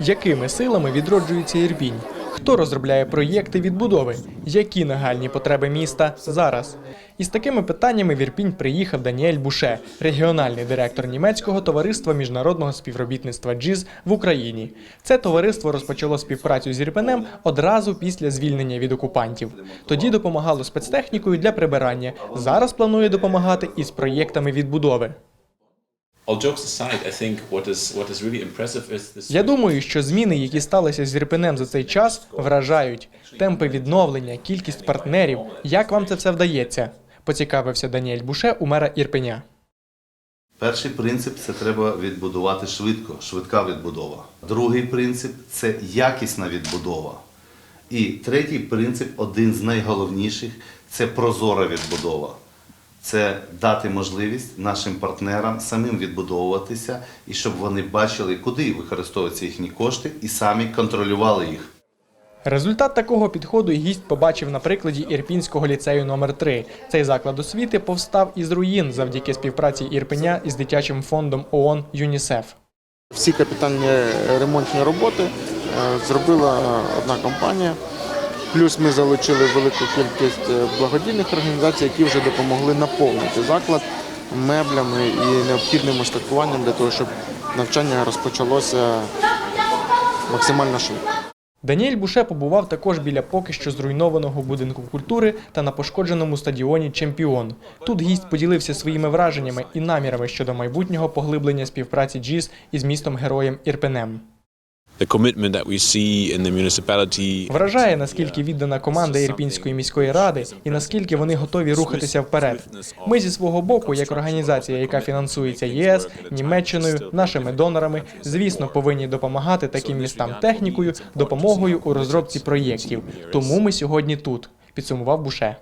Якими силами відроджується Ірпінь? Хто розробляє проєкти відбудови? Які нагальні потреби міста зараз? Із такими питаннями в Ірпінь приїхав Даніель Буше, регіональний директор німецького товариства міжнародного співробітництва ДЖІЗ в Україні. Це товариство розпочало співпрацю з Ірпенем одразу після звільнення від окупантів. Тоді допомагало спецтехнікою для прибирання. Зараз планує допомагати із проєктами відбудови. Я думаю, що зміни, які сталися з Ірпенем за цей час, вражають темпи відновлення, кількість партнерів. Як вам це все вдається? Поцікавився Даніель Буше у мера Ірпеня. Перший принцип це треба відбудувати швидко, швидка відбудова. Другий принцип це якісна відбудова. І третій принцип, один з найголовніших, це прозора відбудова. Це дати можливість нашим партнерам самим відбудовуватися і щоб вони бачили, куди використовуються їхні кошти, і самі контролювали їх. Результат такого підходу гість побачив на прикладі Ірпінського ліцею номер 3 Цей заклад освіти повстав із руїн завдяки співпраці Ірпеня із дитячим фондом ООН ЮНІСЕФ. Всі капітальні ремонтні роботи е, зробила одна компанія. Плюс ми залучили велику кількість е, благодійних організацій, які вже допомогли наповнити заклад меблями і необхідним устаткуванням для того, щоб навчання розпочалося максимально швидко. Даніель Буше побував також біля поки що зруйнованого будинку культури та на пошкодженому стадіоні Чемпіон. Тут гість поділився своїми враженнями і намірами щодо майбутнього поглиблення співпраці ДЖІС із містом героєм Ірпенем. Вражає, наскільки віддана команда Ірпінської міської ради і наскільки вони готові рухатися вперед. Ми зі свого боку, як організація, яка фінансується ЄС, Німеччиною, нашими донорами, звісно, повинні допомагати таким містам технікою, допомогою у розробці проєктів. Тому ми сьогодні тут. Підсумував Буше.